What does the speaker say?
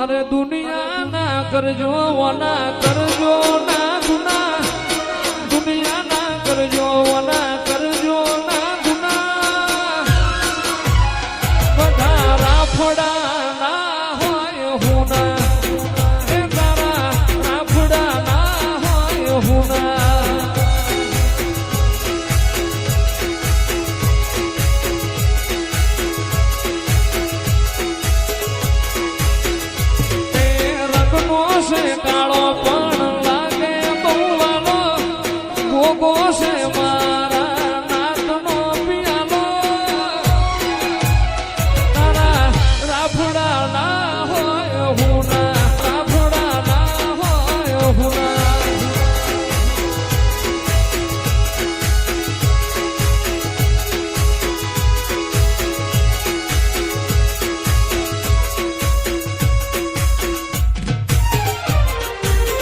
અરે દુનિયા ના કરજો, વના કરજો, ના ગુના. દુનિયા ના કરજો, વના કરજો, ના ગુના. બધા રાફડા છે કાળો પણ લાગે બહુ વાલો છે